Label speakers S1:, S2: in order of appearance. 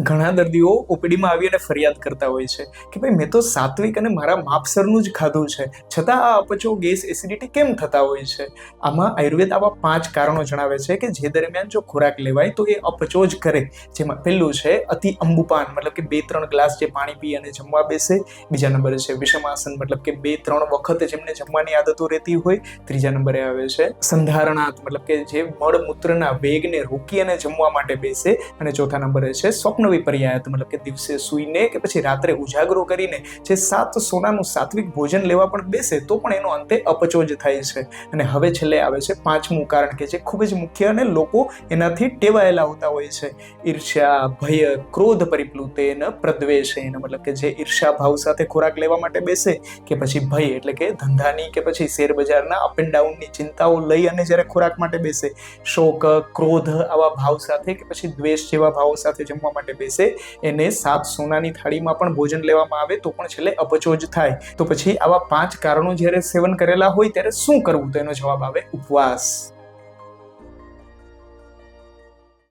S1: ઘણા દર્દીઓ ઓપીડીમાં આવી અને ફરિયાદ કરતા હોય છે કે ભાઈ, મેં તો સાત્વિક અને મારા માપસરનું જ ખાધું છે. છતાં આ અપચો ગેસ એસિડિટી કેમ થતા હોય છે? આમાં આયુર્વેદ આવા પાંચ કારણો જણાવે છે કે જે દરમિયાન જો ખોરાક લેવાય તો એ અપચો જ કરે. જેમાં પહેલું છે, અતિ અંબુપાન, મતલબ કે બે ત્રણ ગ્લાસ જે પાણી પી અને જમવા બેસે. બીજા નંબરે છે, વિષમાસન, મતલબ કે બે ત્રણ વખત જેમને જમવાની આદતો રહેતી હોય. ત્રીજા નંબરે આવે છે સંધારણાત મતલબ કે જે મળમૂત્રના વેગને રોકી અને જમવા માટે બેસે. અને ચોથા નંબરે છે, સ્વપ્ન વિપર્યાત મતલબ કે દિવસે સૂઈને કે પછી રાત્રે ઉજાગરો કરીને જે સાત સોનાનું સાત્વિક ભોજન લેવા પણ બેસે, તો પણ એનો અંતે અપચો જ થાય છે. અને હવે છેલ્લે આવે છે પાંચમું કારણ કે જે ખૂબ જ મુખ્ય અને લોકો એનાથી ટેવાયેલા હોતા હોય છે. ઈર્ષ્યા, ભય, ક્રોધ પરિપ્લુતેન એને મતલબ કે જે ઈર્ષ્યા ભાવ સાથે ખોરાક લેવા માટે બેસે કે પછી ભય એટલે કે ધંધાની કે પછી શેર બજારના અપ એન્ડ ડાઉનની ચિંતાઓ લઈ અને જ્યારે ખોરાક માટે બેસે. શોક, ક્રોધ આવા ભાવ સાથે કે પછી દ્વેષ જેવા ભાવો સાથે જમવા માટે બેસે. એને સાત સોનાની થાળીમાં પણ ભોજન લેવામાં આવે તો પણ છેલ્લે અપચો જ થાય. તો પછી આવા પાંચ કારણો જ્યારે સેવન કરેલા હોય ત્યારે શું કરવું? તો એનો જવાબ આવે ઉપવાસ.